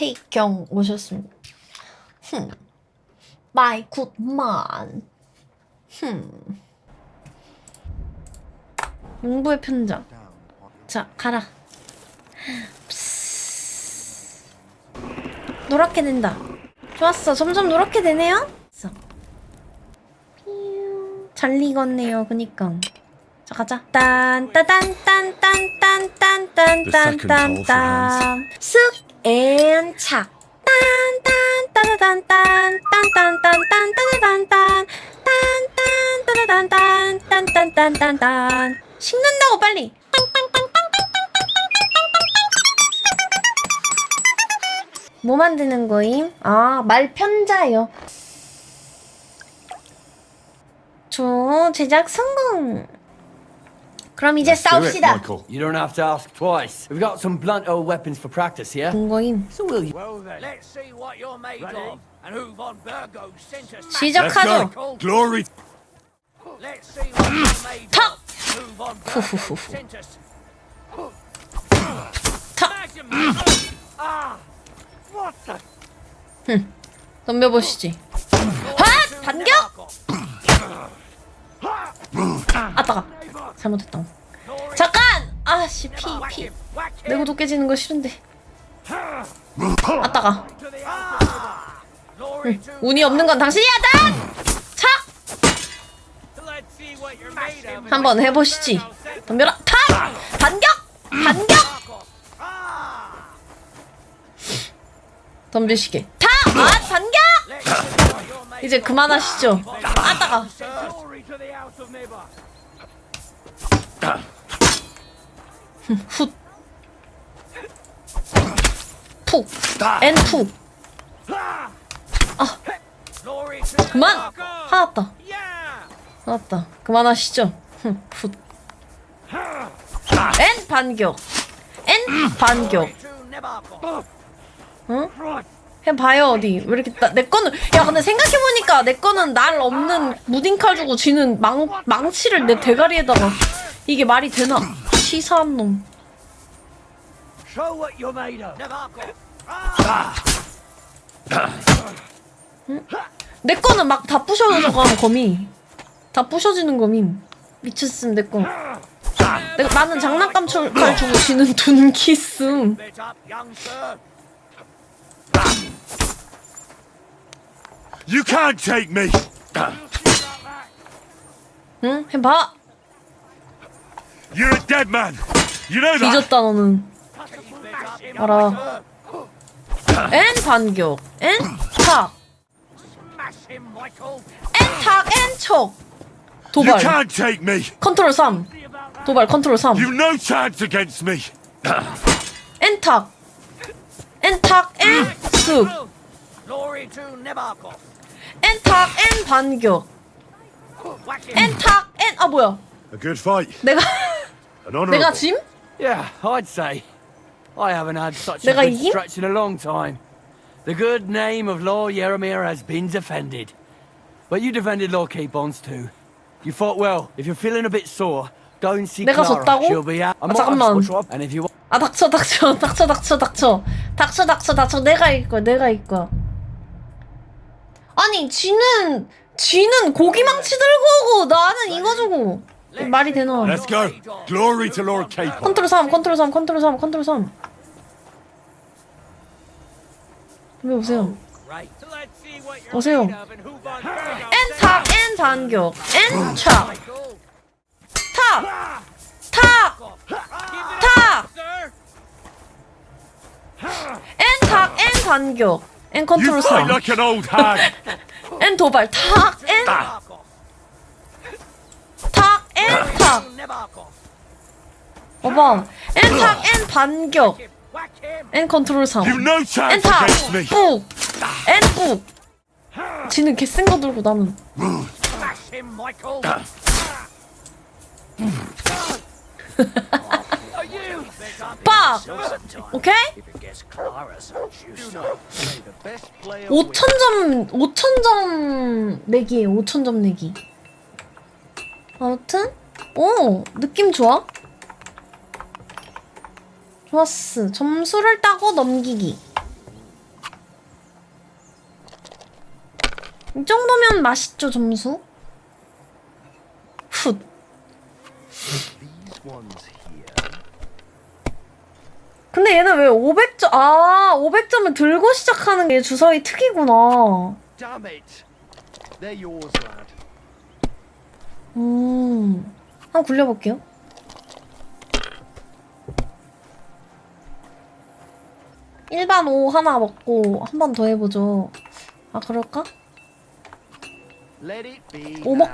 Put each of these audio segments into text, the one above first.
케이크경 오셨습니다. 흠. 마이 굿만. 흠. 농부의 편장. 자, 가라. 푸스. 노랗게 된다. 좋았어. 점점 노랗게 되네요. 잘 익었네요. 그니까. 자, 가자. 딴, 따단, 딴, 딴, 딴, 딴, 딴, 딴, 딴, 딴. 쓱, 앤, 착. 딴, 딴, 따다단, 딴, 딴, 딴, 딴, 딴, 따다단, 딴. 딴, 딴, 따다단, 딴, 딴, 딴, 딴, 딴, 딴. 식는다고, 빨리. 뭐 만드는 거임? 아, 말편자요. 저 제작 성공. 그럼 이제 싸웁시다. Michael. You don't have to ask twice. We've got some blunt old weapons for practice here. 본 거임. So will you? Well then, let's see what you're made Ready? of and who von Burgo sent us. 시작하죠. Glory. Let's see what you're made 탁! of. Who von. Burgo sent us. Ah! What the? 덤벼보시지. 핫! 반격! 아따가. 잘못했다. 잠깐! 아씨, 피, 피. him, whack 내 him 구도 깨지는 거 싫은데. 아따가. to 운이 없는 건 당신이야, 단! 차! 한번 해보시지. 덤벼라. 탁! 반격! 반격! 덤비시게. 탁! 아, 반격! 이제 그만하시죠. 아따가. Glory to the house of Nibba. 훗. 푹. 엔 푹. The 그만! 화났다. 화났다. 그만하시죠. 흠, 훗. 엔 반격. 엔 반격. 응? 해 봐요 어디 왜 이렇게 나, 내 거는 야 근데 생각해 보니까 내 거는 날 없는 무딩칼 주고 지는 망, 망치를 내 대가리에다가 이게 말이 되나 치사한 놈. Nebuchadnezzar. 내 거는 막 다 부셔져가 검이 다 부셔지는 검임 미쳤음 내 거 내가 나는 장난감 철- 칼 주고 지는 둔키슴. You can't take me. 응 해봐 You're a dead man. You know that. 뒤졌다 너는 알아. 엔 반격 엔탁. 엔탁 엔촉 You 도발 can't take me. 컨트롤 3 도발 컨트롤 3 You've no chance against me. 엔탁 엔탁 Nebuchadnezzar. 엔탁 엔 반격. 엔탁 엔아 뭐야 A good fight. 내가 An honourable. 내가 짐? Yeah, I'd say. I haven't had such a 내가 good 이김? stretch in a long time. The good name of Lord Yeremir has been defended. But you defended Lord Key Bonds too. You fought well. If you're feeling a bit sore, go and see 내가 Clara. 졌다고? She'll be out. I 아, might have 잠깐만. switched her up, And if you want 아 닥쳐 닥쳐 닥쳐 닥쳐 닥쳐 닥쳐 닥쳐 닥쳐 내가 이길 거야 내가 이길 거야 아니 쥐는 쥐는 고기망치 들고 오고 나는 이거 주고 말이 되나 Let's go. Glory to Lord Capon. 컨트롤 3 컨트롤 3 컨트롤 3 컨트롤 3왜 오세요 오세요. made of and who von Burgo 엔탁 엔 반격 엔착 Michael. 탁! 탁! 탁! Sir. 엔 탁! 엔 반격 엔 You 컨트롤 fight 3 like an old hag. 엔 도발 탁! 엔 5번 N탁 엔 반격. 엔 컨트롤 3 N탁 뿍 N 뿍 지는 개쓴 거 들고 나는 빡! 오케이? 5천점 5천점 내기에 5천점 내기. 아무튼? 오 느낌 좋아? 좋았어. 점수를 따고 넘기기. 이 정도면 맛있죠 점수? 훗. 근데 얘는 왜 500점 아 500점을 들고 시작하는 게 주사위 특이구나. 음. 한번 굴려볼게요. 일반 5 하나 먹고 한 번 더 해보죠. 아, 그럴까?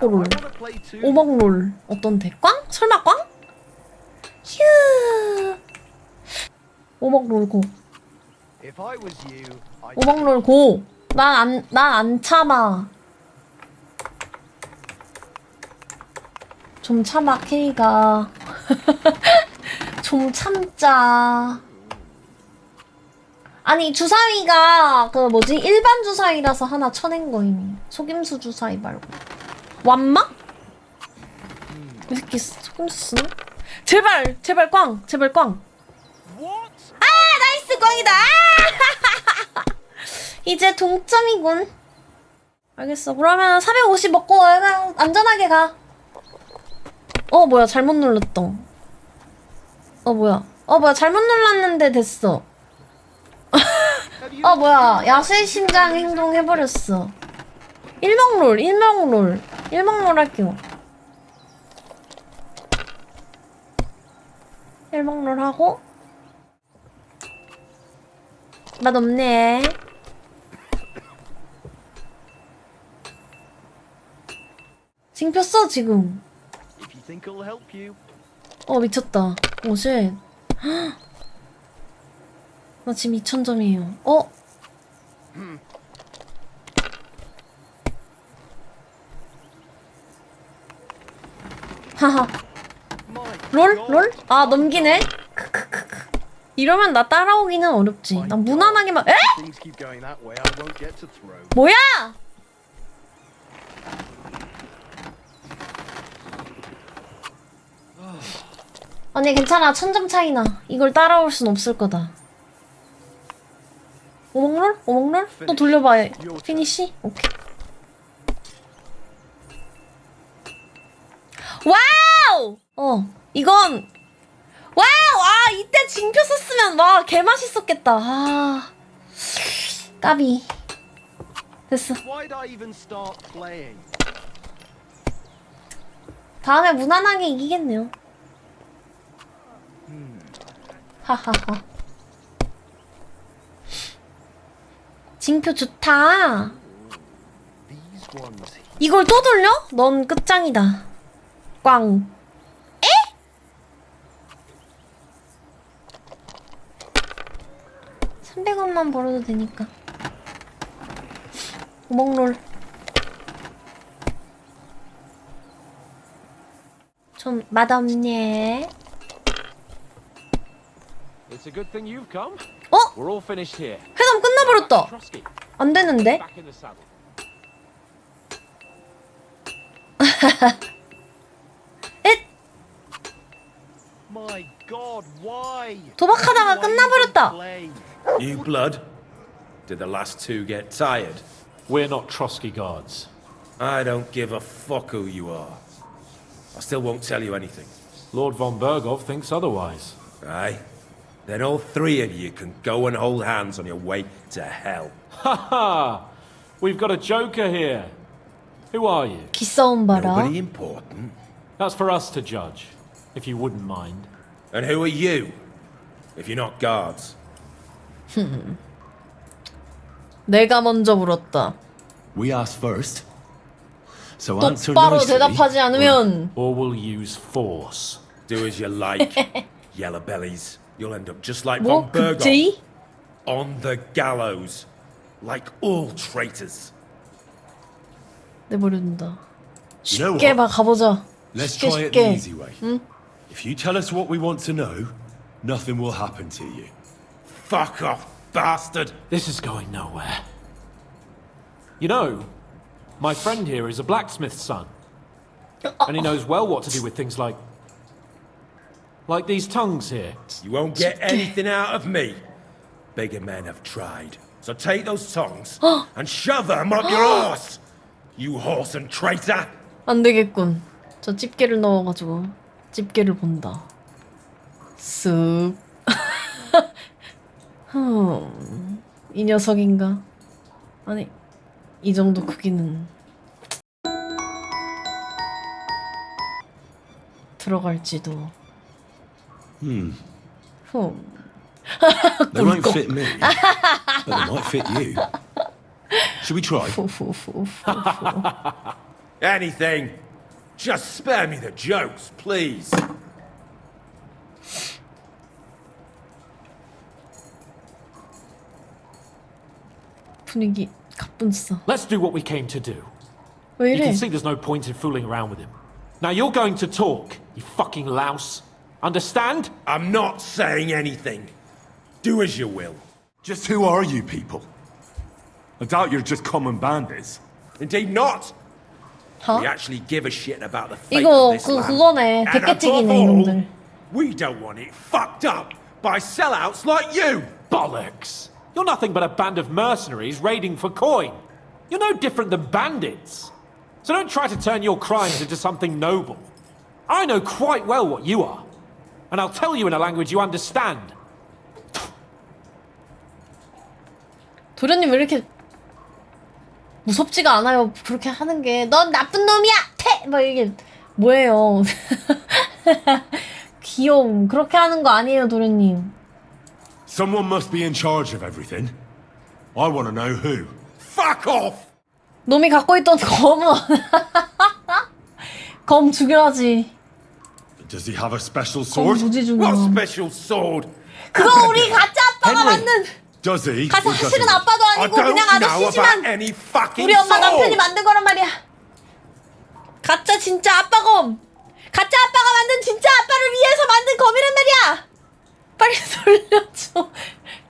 Now. 롤. Too. 오먹 롤. 어떤데? 꽝? 설마 꽝? 휴. 오먹 롤 고. I'd 오먹 롤 고. 난 안, 난안 참아. 좀 참아, 케이가. 좀 참자. 아니, 주사위가, 그 뭐지, 일반 주사위라서 하나 쳐낸 거임. 속임수 주사위 말고. 완마? 이 새끼 속임수 쓰나? 제발, 제발 꽝, 제발 꽝. 아, 나이스 꽝이다! 아! 이제 동점이군. 알겠어. 그러면 450 먹고 안전하게 가. 어, 뭐야. 잘못 눌렀다. 어, 뭐야. 어, 뭐야. 잘못 눌렀는데 됐어. 어, 뭐야. 야수의 심장 행동해버렸어. 일명롤, 일명롤. 일명롤 할게요. 일명롤 하고. 맛없네. 징표 지금. Think help you. 어, 미쳤다. 오, 쉣. 나 지금 2000점이에요. 어? 하하. 롤? 롤? 아, 넘기네? 크크크크. 이러면 나 따라오기는 어렵지. 난 무난하게만, 에? Things keep going that way. I won't get to throw. 뭐야? 아니 괜찮아 천점 차이나 이걸 따라올 순 없을 거다 오목롤? 오목롤? 또 돌려봐 피니시? 오케이 와우! 어 이건 와우! 아 이때 징표 썼으면 와 개맛있었겠다 아 까비 됐어? 다음에 무난하게 이기겠네요. 하하하. 징표 좋다. 이걸 또 돌려? 넌 끝장이다. 꽝. 에? (300원만) 벌어도 되니까 오목롤 좀 맛없네 It's a good thing you've come. 어? We're all finished here. 회담 끝나버렸다 Trusky, 안 되는데 back in the saddle. 잇 My God, why? 도박하다가 Why 끝나버렸다 even play? New blood? Did the last two get tired? We're not Trotsky guards. I don't give a fuck who you are. I still won't tell you anything. Lord von Bergov thinks otherwise. Aye? Then all three of you can go and hold hands on your way to hell. Ha ha! We've got a joker here. Who are you? 기싸움 봐라 Nobody important. That's for us to judge, if you wouldn't mind. And who are you? If you're not guards. 내가 먼저 물었다 We asked first. So answer 똑바로 nicely. 대답하지 않으면 Or we'll use force. Do as you like, yellow bellies. You'll end up just like 뭐 von Bergov. 급제이? On the gallows. Like all traitors. 내버려둔다 You know 쉽게 what? 봐 가보자 Let's 쉽게 try it the 쉽게 easy way. If you tell us what we want to know, nothing will happen to you. Fuck off, bastard! This is going nowhere. You know, my friend here is a blacksmith's son. And he knows well what to do with things like. like these tongues here. You won't get anything out of me. Bigger men have tried. So take those tongs and shove them up your arse. You horse and traitor! 안 되겠군. 저 집게를 넣어가지고 집게를 본다. 쓱. 흠, 이 녀석인가? 아니, 이 정도 크기는 들어갈지도. Hmm. 흠. They won't fit me, but they might fit you. Should we try? 후후후후. Anything! Just spare me the jokes, please! 분위기 가뿐싸. Let's do what we came to do. 왜 You 이래? can see there's no point in fooling around with him. Now you're going to talk, you fucking louse. Understand? I'm not saying anything. Do as you will. Just who are you people? I doubt you're just common bandits. Indeed not! 어? We actually give a shit about the fate 이거 of this 그 land. 그거네. And above 대깨찍이네 all, 이놈들. we don't want it fucked up by sellouts like you! Bollocks! You're nothing but a band of mercenaries raiding for coin. You're no different than bandits. So don't try to turn your crimes into something noble. I know quite well what you are. And I'll tell you in a language you understand. 도련님 왜 이렇게 무섭지가 않아요? 그렇게 하는 게 넌 나쁜 놈이야! 퇴! 막 이게 뭐예요? 귀여움 그렇게 하는 거 아니에요 도련님 Someone must be in charge of everything. I want to know who. Fuck off! 놈이 갖고 있던 검은 검 죽여야지 Does he have a special 검 sword? 무지 What 중요 special sword? 그거 우리 가짜 아빠가 만든 Does he? 가짜 or doesn't 실은 he? 아빠도 I 아니고 don't 그냥 know about 아저씨지만 any fucking 우리 엄마 남편이 sword! 만든 거란 말이야 가짜 진짜 아빠 검 가짜 아빠가 만든 진짜 아빠를 위해서 만든 검이란 말이야 빨리 돌려줘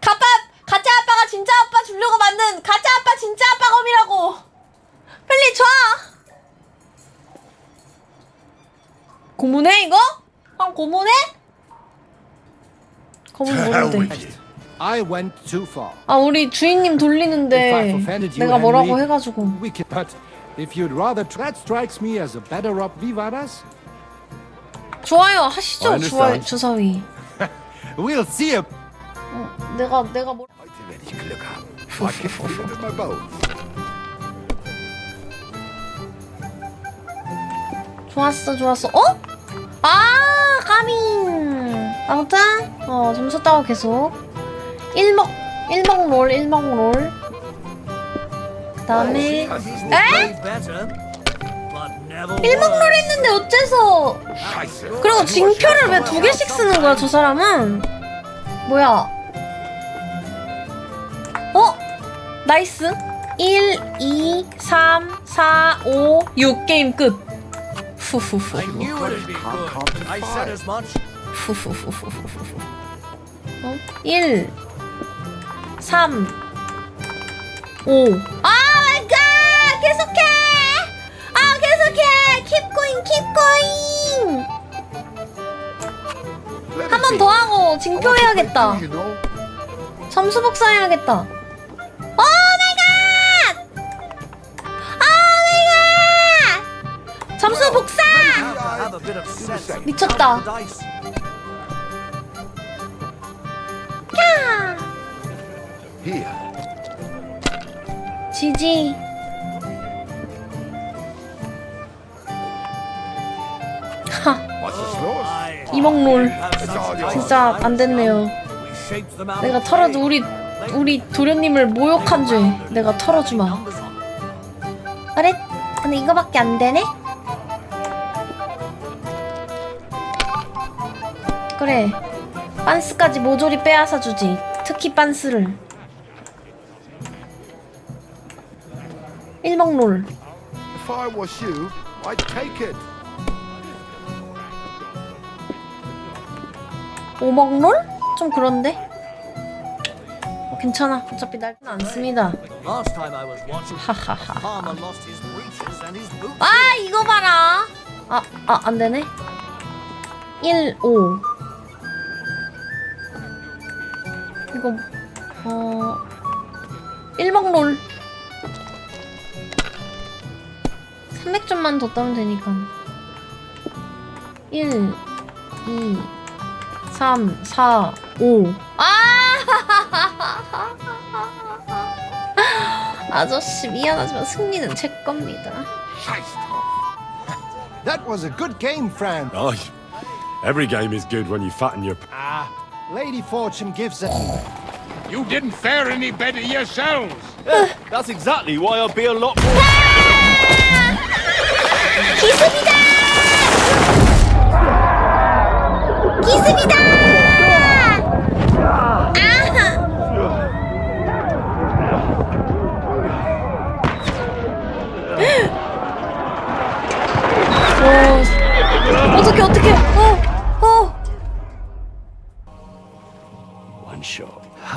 가빠 가짜 아빠가 진짜 아빠 주려고 만든 가짜 아빠 진짜 아빠 검이라고 빨리 줘 고문해 이거? 형 고문해? hell 모르는데 you. I went too far. 아 우리 주인님 돌리는데 you, 내가 뭐라고 해가지고 can, but if you'd rather, that strikes me as a better op vivadas. 좋아요 하시죠 understand. 주사위 We'll see a 어, 내가 내가 뭐 좋았어 좋았어. 어? 아 까밍 아무튼 어 점수 따고 계속. 1먹 1먹 롤 1먹 롤. 그다음에 에? 1먹 롤 했는데 어째서? 그리고 징표를 왜 두 개씩 쓰는 거야 저 사람은? 뭐야? 어? 나이스. 1, 2, 3, 4, 5, 6 게임 끝 후후후 후후후후후후. 어? 1 3 5 아 마이 갓 계속해! 아 계속해! Keep going keep going! 한 번 더 하고 징표 해야겠다. 점수 복사해야겠다 미쳤다. 야! 지지. 하. 이먹롤. 진짜 안 됐네요. 내가 털어도 우리 우리 도련님을 모욕한 죄 내가 털어주마. 그래? 근데 이거밖에 안 되네? 그래. 빤스까지 모조리 빼앗아 주지. 특히 빤스를. 일먹롤. If I was you, I'd take it. 오먹롤? 좀 그런데? 어, 괜찮아. 어차피 날안 씁니다. 하하하. 아 이거 봐라. 아, 아, 안 되네. 1, 5. 이거, 어, 1먹 롤. 점만 더 따면 되니까 1 2 3 4 5 아! 아저씨 미안하지만 승리는 제 겁니다 That was a good game, Fran. Aye. Every game is good when you fatten your... Lady Fortune gives it. You didn't fare any better yourselves! Eh, that's exactly why I'll be a lot more. 기습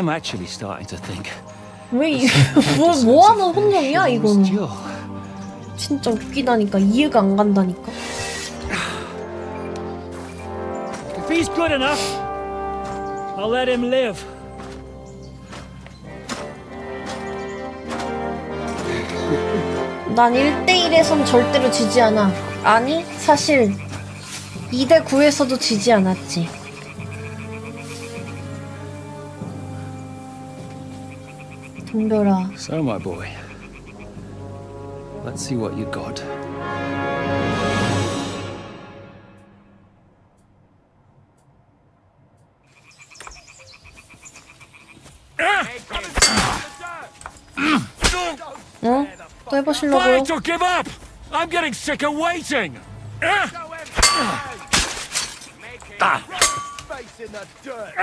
I'm actually starting to think. 왜 이- 뭐 뭐하는 was 이거는? Jill. 진짜 웃기다니까 이해가 안 간다니까. If he's good enough, I'll let him live. 난 1대1에선 절대로 지지 않아. 아니, 사실 2대9에서도 지지 않았지. 동별아, So, my boy, let's see what you got. 어? 또 해보시려고요? to give up! I'm getting sick of waiting! Face in the dirt.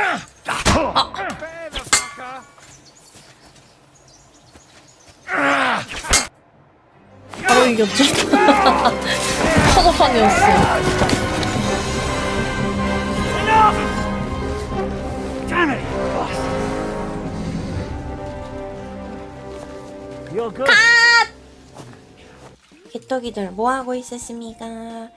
바로 이겼죠? You're good. 개떡이들 뭐 하고 있었습니까?